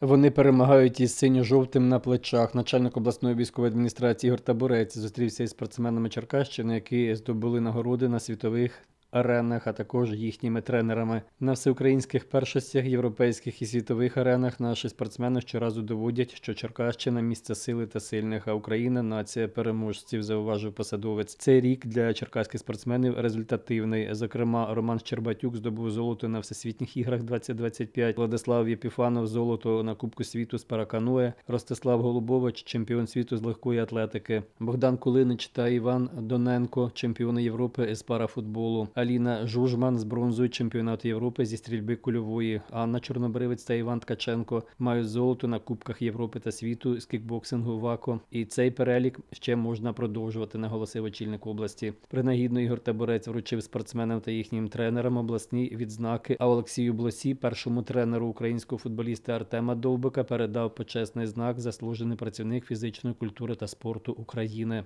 Вони перемагають із синьо-жовтим на плечах. Начальник обласної військової адміністрації Ігор Табурець зустрівся із спортсменами Черкащини, які здобули нагороди на світових аренах, а також їхніми тренерами. На всеукраїнських першостях, європейських і світових аренах наші спортсмени щоразу доводять, що Черкащина місце сили та сильних, а Україна нація переможців, зауважив посадовець. Цей рік для черкаських спортсменів результативний. Зокрема, Роман Щербатюк здобув золото на всесвітніх іграх 2025, Владислав Єпіфанов золото на Кубку світу з паракануе, Ростислав Голубович, чемпіон світу з легкої атлетики, Богдан Кулинич та Іван Доненко, чемпіони Європи з парафутболу, Аліна Жужман з бронзою чемпіонату Європи зі стрільби кульової, Анна Чорнобривець та Іван Ткаченко мають золото на Кубках Європи та світу з кікбоксингу ВАКО. І цей перелік ще можна продовжувати, наголосив очільник області. Принагідно Ігор Таборець вручив спортсменам та їхнім тренерам обласні відзнаки. А Олексію Блосі, першому тренеру українського футболіста Артема Довбика, передав почесний знак заслужений працівник фізичної культури та спорту України.